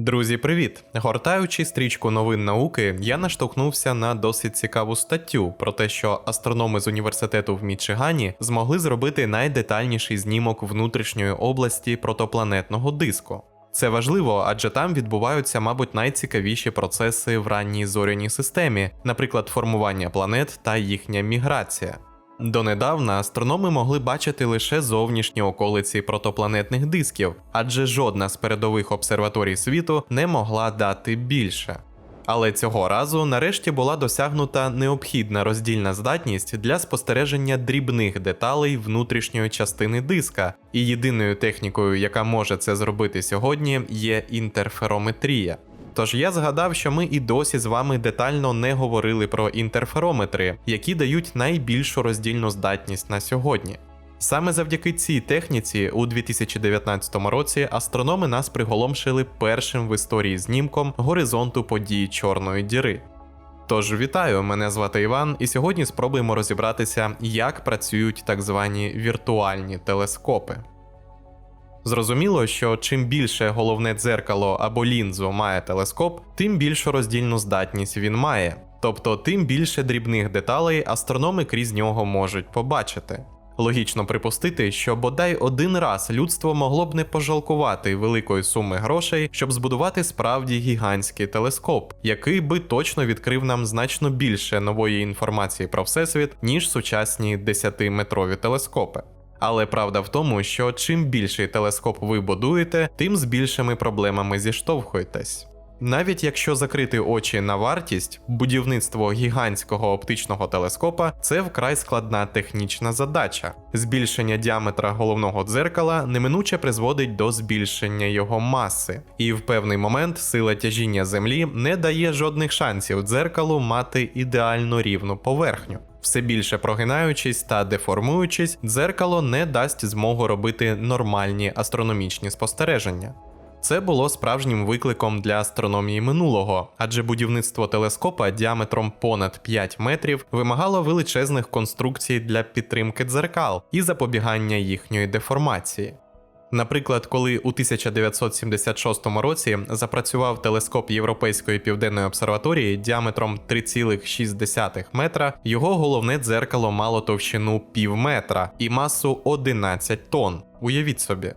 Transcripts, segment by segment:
Друзі, привіт! Гортаючи стрічку новин науки, я наштовхнувся на досить цікаву статтю про те, що астрономи з університету в Мічигані змогли зробити найдетальніший знімок внутрішньої області протопланетного диску. Це важливо, адже там відбуваються, мабуть, найцікавіші процеси в ранній зоряній системі, наприклад, формування планет та їхня міграція. Донедавна астрономи могли бачити лише зовнішні околиці протопланетних дисків, адже жодна з передових обсерваторій світу не могла дати більше. Але цього разу нарешті була досягнута необхідна роздільна здатність для спостереження дрібних деталей внутрішньої частини диска, і єдиною технікою, яка може це зробити сьогодні, є інтерферометрія. Тож я згадав, що ми і досі з вами детально не говорили про інтерферометри, які дають найбільшу роздільну здатність на сьогодні. Саме завдяки цій техніці у 2019 році астрономи нас приголомшили першим в історії знімком горизонту події Чорної діри. Тож вітаю, мене звати Іван, і сьогодні спробуємо розібратися, як працюють так звані віртуальні телескопи. Зрозуміло, що чим більше головне дзеркало або лінзу має телескоп, тим більшу роздільну здатність він має, тобто тим більше дрібних деталей астрономи крізь нього можуть побачити. Логічно припустити, що бодай один раз людство могло б не пожалкувати великої суми грошей, щоб збудувати справді гігантський телескоп, який би точно відкрив нам значно більше нової інформації про всесвіт, ніж сучасні 10-метрові телескопи. Але правда в тому, що чим більший телескоп ви будуєте, тим з більшими проблемами зіштовхуєтесь. Навіть якщо закрити очі на вартість, будівництво гігантського оптичного телескопа це вкрай складна технічна задача. Збільшення діаметра головного дзеркала неминуче призводить до збільшення його маси, і в певний момент сила тяжіння Землі не дає жодних шансів дзеркалу мати ідеально рівну поверхню. Все більше прогинаючись та деформуючись, дзеркало не дасть змогу робити нормальні астрономічні спостереження. Це було справжнім викликом для астрономії минулого, адже будівництво телескопа діаметром понад 5 метрів вимагало величезних конструкцій для підтримки дзеркал і запобігання їхньої деформації. Наприклад, коли у 1976 році запрацював телескоп Європейської південної обсерваторії діаметром 3,6 метра, його головне дзеркало мало товщину пів метра і масу 11 тонн. Уявіть собі.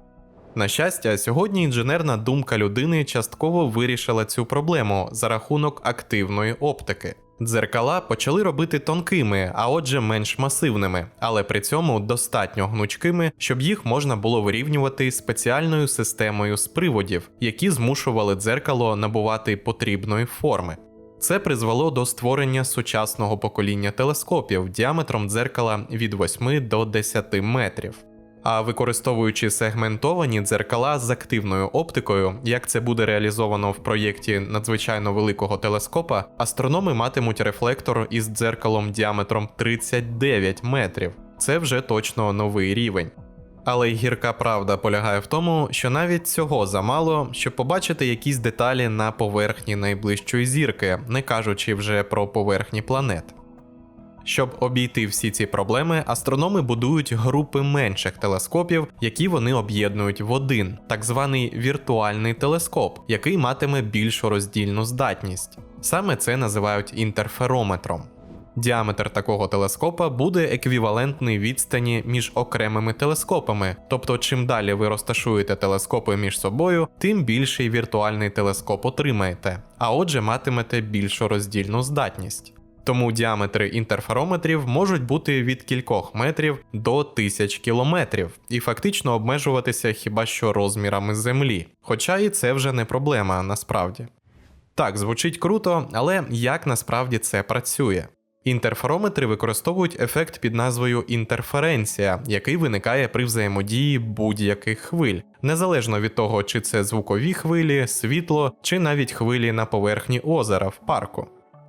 На щастя, сьогодні інженерна думка людини частково вирішила цю проблему за рахунок активної оптики. Дзеркала почали робити тонкими, а отже менш масивними, але при цьому достатньо гнучкими, щоб їх можна було вирівнювати спеціальною системою з приводів, які змушували дзеркало набувати потрібної форми. Це призвело до створення сучасного покоління телескопів діаметром дзеркала від 8 до 10 метрів. А використовуючи сегментовані дзеркала з активною оптикою, як це буде реалізовано в проєкті надзвичайно великого телескопа, астрономи матимуть рефлектор із дзеркалом діаметром 39 метрів. Це вже точно новий рівень. Але й гірка правда полягає в тому, що навіть цього замало, щоб побачити якісь деталі на поверхні найближчої зірки, не кажучи вже про поверхні планет. Щоб обійти всі ці проблеми, астрономи будують групи менших телескопів, які вони об'єднують в один, так званий віртуальний телескоп, який матиме більшу роздільну здатність. Саме це називають інтерферометром. Діаметр такого телескопа буде еквівалентний відстані між окремими телескопами, тобто, чим далі ви розташуєте телескопи між собою, тим більший віртуальний телескоп отримаєте, а отже, матимете більшу роздільну здатність. Тому діаметри інтерферометрів можуть бути від кількох метрів до тисяч кілометрів і фактично обмежуватися хіба що розмірами Землі. Хоча і це вже не проблема насправді. Так, звучить круто, але як насправді це працює? Інтерферометри використовують ефект під назвою інтерференція, який виникає при взаємодії будь-яких хвиль, незалежно від того, чи це звукові хвилі, світло, чи навіть хвилі на поверхні озера в парку.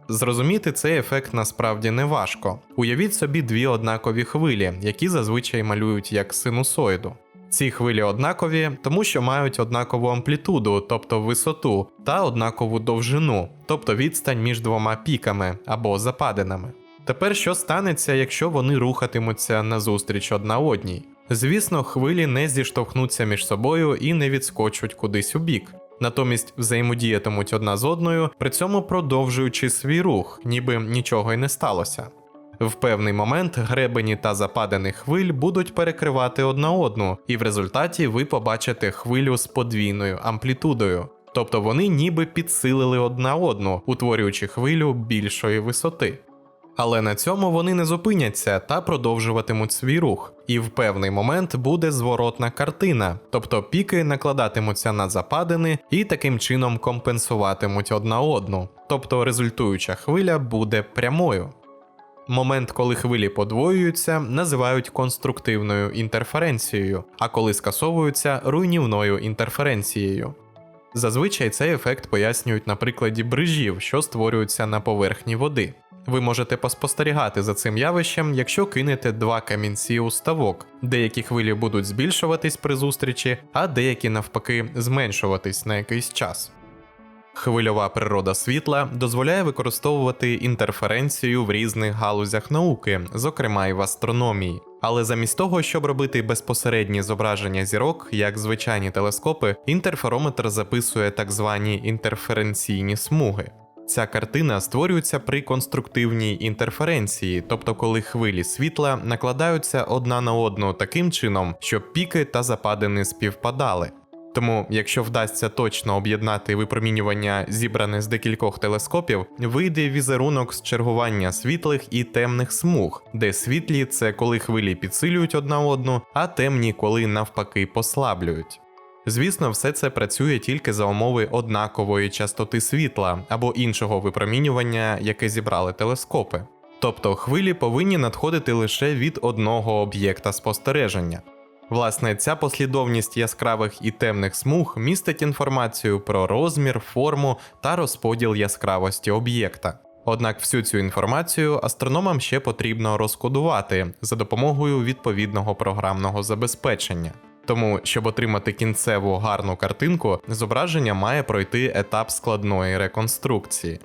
Зрозуміти цей ефект насправді не важко. Уявіть собі дві однакові хвилі, які зазвичай малюють як синусоїду. Ці хвилі однакові, тому що мають однакову амплітуду, тобто висоту, та однакову довжину, тобто відстань між двома піками або западинами. Тепер що станеться, якщо вони рухатимуться назустріч одна одній? Звісно, хвилі не зіштовхнуться між собою і не відскочуть кудись у бік. Натомість взаємодіятимуть одна з одною, при цьому продовжуючи свій рух, ніби нічого й не сталося. В певний момент гребені та западини хвиль будуть перекривати одна одну, і в результаті ви побачите хвилю з подвійною амплітудою. Тобто вони ніби підсилили одна одну, утворюючи хвилю більшої висоти. Але на цьому вони не зупиняться та продовжуватимуть свій рух, і в певний момент буде зворотна картина, тобто піки накладатимуться на западини і таким чином компенсуватимуть одна одну, тобто результуюча хвиля буде прямою. Момент, коли хвилі подвоюються, називають конструктивною інтерференцією, а коли скасовуються руйнівною інтерференцією. Зазвичай цей ефект пояснюють на прикладі брижів, що створюються на поверхні води. Ви можете поспостерігати за цим явищем, якщо кинете два камінці у ставок. Деякі хвилі будуть збільшуватись при зустрічі, а деякі навпаки зменшуватись на якийсь час. Хвильова природа світла дозволяє використовувати інтерференцію в різних галузях науки, зокрема й в астрономії. Але замість того, щоб робити безпосередні зображення зірок, як звичайні телескопи, інтерферометр записує так звані інтерференційні смуги. Ця картина створюється при конструктивній інтерференції, тобто коли хвилі світла накладаються одна на одну таким чином, щоб піки та западини співпадали. Тому, якщо вдасться точно об'єднати випромінювання, зібране з декількох телескопів, вийде візерунок з чергування світлих і темних смуг, де світлі це коли хвилі підсилюють одна одну, а темні коли навпаки послаблюють. Звісно, все це працює тільки за умови однакової частоти світла або іншого випромінювання, яке зібрали телескопи. Тобто хвилі повинні надходити лише від одного об'єкта спостереження. Власне, ця послідовність яскравих і темних смуг містить інформацію про розмір, форму та розподіл яскравості об'єкта. Однак всю цю інформацію астрономам ще потрібно розкодувати за допомогою відповідного програмного забезпечення. Тому, щоб отримати кінцеву гарну картинку, зображення має пройти етап складної реконструкції.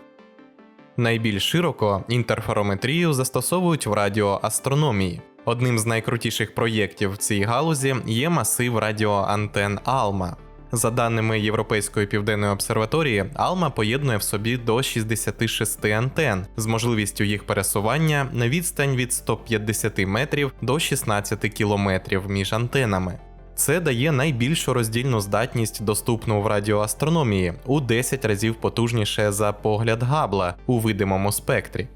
Найбільш широко інтерферометрію застосовують в радіоастрономії. Одним з найкрутіших проєктів в цій галузі є масив радіоантен Алма. За даними Європейської південної обсерваторії, Алма поєднує в собі до 66 антен з можливістю їх пересування на відстань від 150 метрів до 16 кілометрів між антенами. Це дає найбільшу роздільну здатність, доступну в радіоастрономії, у 10 разів потужніше за погляд Габла у видимому спектрі.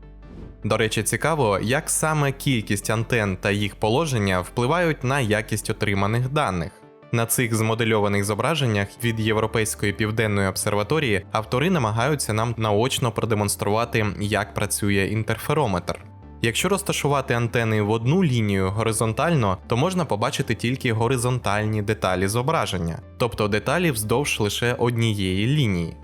До речі, цікаво, як саме кількість антен та їх положення впливають на якість отриманих даних. На цих змодельованих зображеннях від Європейської південної обсерваторії автори намагаються нам наочно продемонструвати, як працює інтерферометр. Якщо розташувати антени в одну лінію горизонтально, то можна побачити тільки горизонтальні деталі зображення, тобто деталі вздовж лише однієї лінії.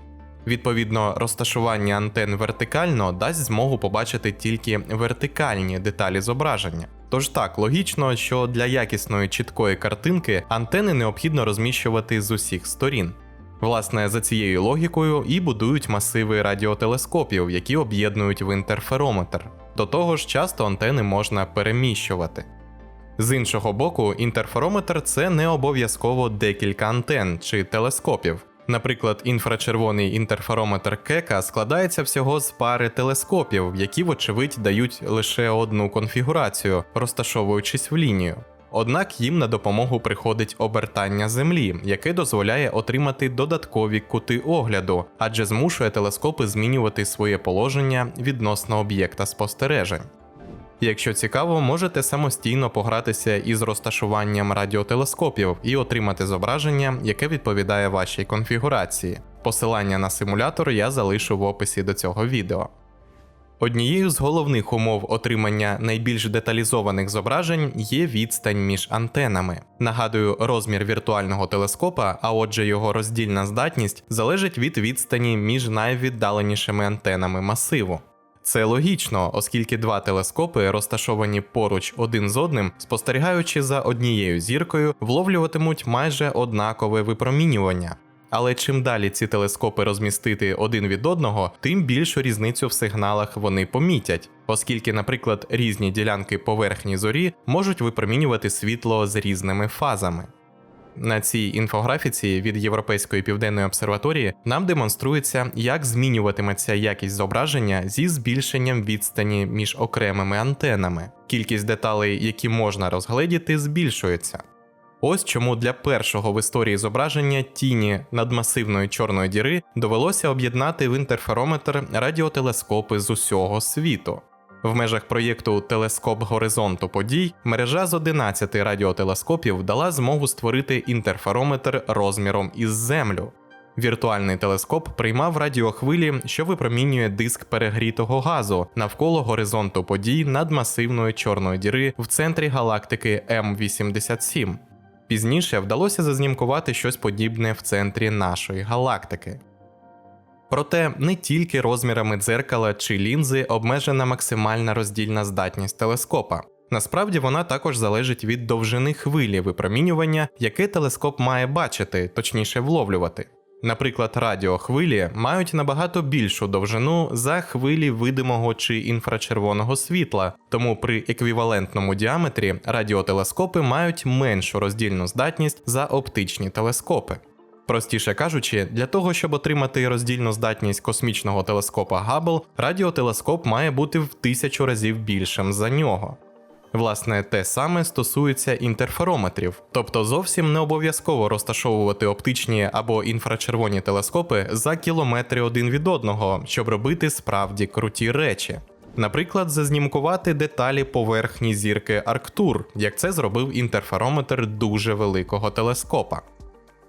Відповідно, розташування антен вертикально дасть змогу побачити тільки вертикальні деталі зображення. Тож так, логічно, що для якісної чіткої картинки антени необхідно розміщувати з усіх сторін. Власне, за цією логікою і будують масиви радіотелескопів, які об'єднують в інтерферометр. До того ж, часто антени можна переміщувати. З іншого боку, інтерферометр це не обов'язково декілька антен чи телескопів. Наприклад, інфрачервоний інтерферометр Кека складається всього з пари телескопів, які, вочевидь, дають лише одну конфігурацію, розташовуючись в лінію. Однак їм на допомогу приходить обертання Землі, яке дозволяє отримати додаткові кути огляду, адже змушує телескопи змінювати своє положення відносно об'єкта спостережень. Якщо цікаво, можете самостійно погратися із розташуванням радіотелескопів і отримати зображення, яке відповідає вашій конфігурації. Посилання на симулятор я залишу в описі до цього відео. Однією з головних умов отримання найбільш деталізованих зображень є відстань між антенами. Нагадую, розмір віртуального телескопа, а отже, його роздільна здатність, залежить від відстані між найвіддаленішими антенами масиву. Це логічно, оскільки два телескопи, розташовані поруч один з одним, спостерігаючи за однією зіркою, вловлюватимуть майже однакове випромінювання. Але чим далі ці телескопи розмістити один від одного, тим більшу різницю в сигналах вони помітять, оскільки, наприклад, різні ділянки поверхні зорі можуть випромінювати світло з різними фазами. На цій інфографіці від Європейської південної обсерваторії нам демонструється, як змінюватиметься якість зображення зі збільшенням відстані між окремими антенами. Кількість деталей, які можна розгледіти, збільшується. Ось чому для першого в історії зображення тіні надмасивної чорної діри довелося об'єднати в інтерферометр радіотелескопи з усього світу. В межах проєкту Телескоп горизонту подій мережа з 11 радіотелескопів дала змогу створити інтерферометр розміром із Землю. Віртуальний телескоп приймав радіохвилі, що випромінює диск перегрітого газу навколо горизонту подій надмасивної чорної діри в центрі галактики М87. Пізніше вдалося зазнімкувати щось подібне в центрі нашої галактики. Проте не тільки розмірами дзеркала чи лінзи обмежена максимальна роздільна здатність телескопа. Насправді вона також залежить від довжини хвилі випромінювання, яке телескоп має бачити, точніше вловлювати. Наприклад, радіохвилі мають набагато більшу довжину за хвилі видимого чи інфрачервоного світла, тому при еквівалентному діаметрі радіотелескопи мають меншу роздільну здатність за оптичні телескопи. Простіше кажучи, для того, щоб отримати роздільну здатність космічного телескопа Габл, радіотелескоп має бути в тисячу разів більшим за нього. Власне, те саме стосується інтерферометрів, тобто зовсім не обов'язково розташовувати оптичні або інфрачервоні телескопи за кілометри один від одного, щоб робити справді круті речі. Наприклад, зазнімкувати деталі поверхні зірки Арктур, як це зробив інтерферометр дуже великого телескопа.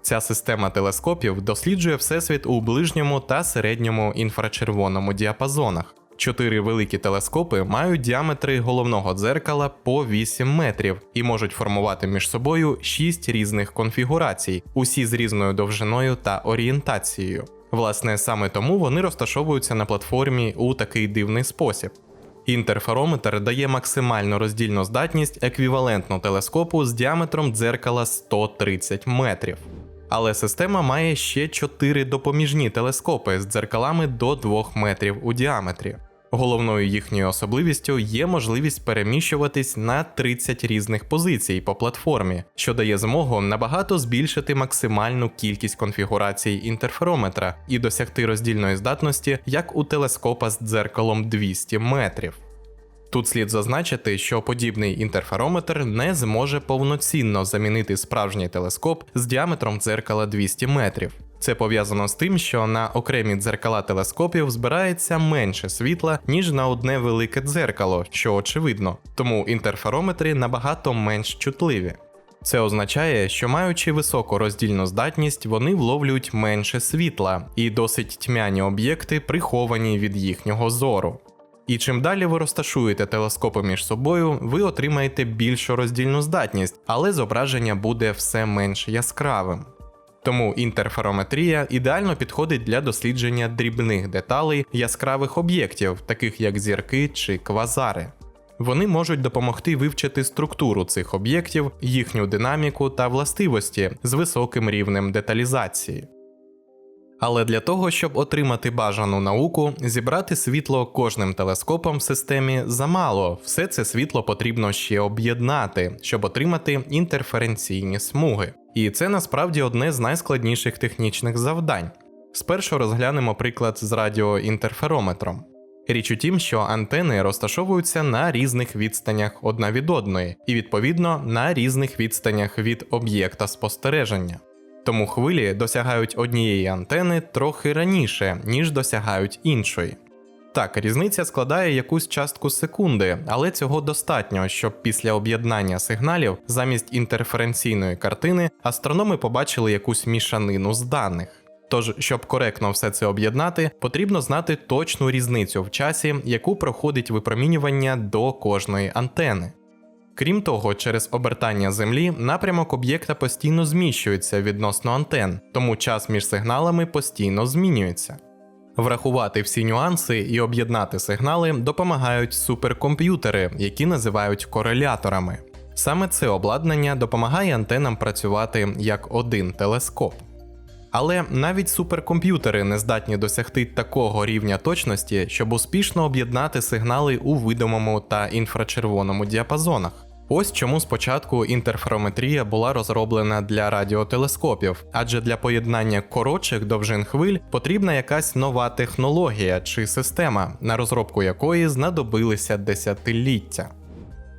Ця система телескопів досліджує всесвіт у ближньому та середньому інфрачервоному діапазонах. Чотири великі телескопи мають діаметри головного дзеркала по 8 метрів і можуть формувати між собою 6 різних конфігурацій, усі з різною довжиною та орієнтацією. Власне, саме тому вони розташовуються на платформі у такий дивний спосіб. Інтерферометр дає максимальну роздільну здатність еквівалентну телескопу з діаметром дзеркала 130 метрів. Але система має ще 4 допоміжні телескопи з дзеркалами до 2 метрів у діаметрі. Головною їхньою особливістю є можливість переміщуватись на 30 різних позицій по платформі, що дає змогу набагато збільшити максимальну кількість конфігурацій інтерферометра і досягти роздільної здатності як у телескопа з дзеркалом 200 метрів. Тут слід зазначити, що подібний інтерферометр не зможе повноцінно замінити справжній телескоп з діаметром дзеркала 200 метрів. Це пов'язано з тим, що на окремі дзеркала телескопів збирається менше світла, ніж на одне велике дзеркало, що очевидно, тому інтерферометри набагато менш чутливі. Це означає, що маючи високу роздільну здатність, вони вловлюють менше світла, і досить тьмяні об'єкти приховані від їхнього зору. І чим далі ви розташуєте телескопи між собою, ви отримаєте більшу роздільну здатність, але зображення буде все менш яскравим. Тому інтерферометрія ідеально підходить для дослідження дрібних деталей яскравих об'єктів, таких як зірки чи квазари. Вони можуть допомогти вивчити структуру цих об'єктів, їхню динаміку та властивості з високим рівнем деталізації. Але для того, щоб отримати бажану науку, зібрати світло кожним телескопом в системі замало. Все це світло потрібно ще об'єднати, щоб отримати інтерференційні смуги. І це насправді одне з найскладніших технічних завдань. Спершу розглянемо приклад з радіоінтерферометром. Річ у тім, що антени розташовуються на різних відстанях одна від одної, і відповідно на різних відстанях від об'єкта спостереження. Тому хвилі досягають однієї антени трохи раніше, ніж досягають іншої. Так, різниця складає якусь частку секунди, але цього достатньо, щоб після об'єднання сигналів замість інтерференційної картини астрономи побачили якусь мішанину з даних. Тож, щоб коректно все це об'єднати, потрібно знати точну різницю в часі, яку проходить випромінювання до кожної антени. Крім того, через обертання Землі напрямок об'єкта постійно зміщується відносно антен, тому час між сигналами постійно змінюється. Врахувати всі нюанси і об'єднати сигнали допомагають суперкомп'ютери, які називають кореляторами. Саме це обладнання допомагає антенам працювати як один телескоп. Але навіть суперкомп'ютери не здатні досягти такого рівня точності, щоб успішно об'єднати сигнали у видимому та інфрачервоному діапазонах. Ось чому спочатку інтерферометрія була розроблена для радіотелескопів, адже для поєднання коротших довжин хвиль потрібна якась нова технологія чи система, на розробку якої знадобилися десятиліття.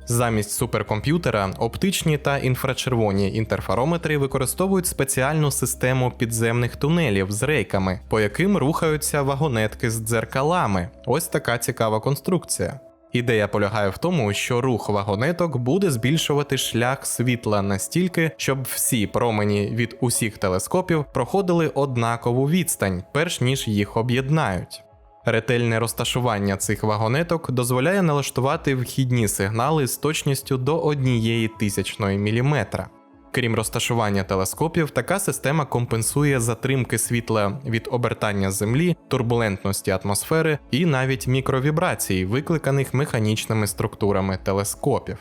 Замість суперкомп'ютера оптичні та інфрачервоні інтерферометри використовують спеціальну систему підземних тунелів з рейками, по яким рухаються вагонетки з дзеркалами. Ось така цікава конструкція. Ідея полягає в тому, що рух вагонеток буде збільшувати шлях світла настільки, щоб всі промені від усіх телескопів проходили однакову відстань, перш ніж їх об'єднають. Ретельне розташування цих вагонеток дозволяє налаштувати вхідні сигнали з точністю до однієї тисячної міліметра. Крім розташування телескопів, така система компенсує затримки світла від обертання Землі, турбулентності атмосфери і навіть мікровібрацій, викликаних механічними структурами телескопів.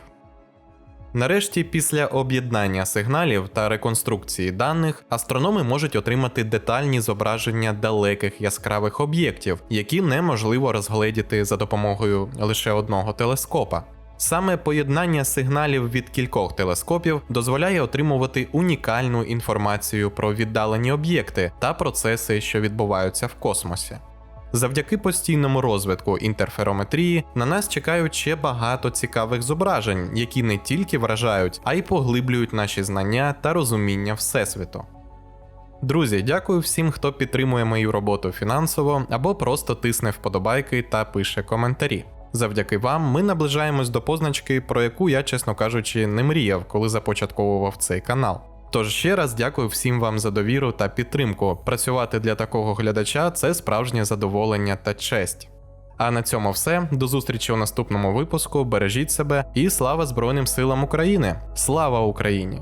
Нарешті, після об'єднання сигналів та реконструкції даних, астрономи можуть отримати детальні зображення далеких яскравих об'єктів, які неможливо розгледіти за допомогою лише одного телескопа. Саме поєднання сигналів від кількох телескопів дозволяє отримувати унікальну інформацію про віддалені об'єкти та процеси, що відбуваються в космосі. Завдяки постійному розвитку інтерферометрії на нас чекають ще багато цікавих зображень, які не тільки вражають, а й поглиблюють наші знання та розуміння Всесвіту. Друзі, дякую всім, хто підтримує мою роботу фінансово або просто тисне вподобайки та пише коментарі. Завдяки вам ми наближаємось до позначки, про яку я, чесно кажучи, не мріяв, коли започатковував цей канал. Тож ще раз дякую всім вам за довіру та підтримку. Працювати для такого глядача це справжнє задоволення та честь. А на цьому все. До зустрічі у наступному випуску. Бережіть себе і слава Збройним силам України! Слава Україні!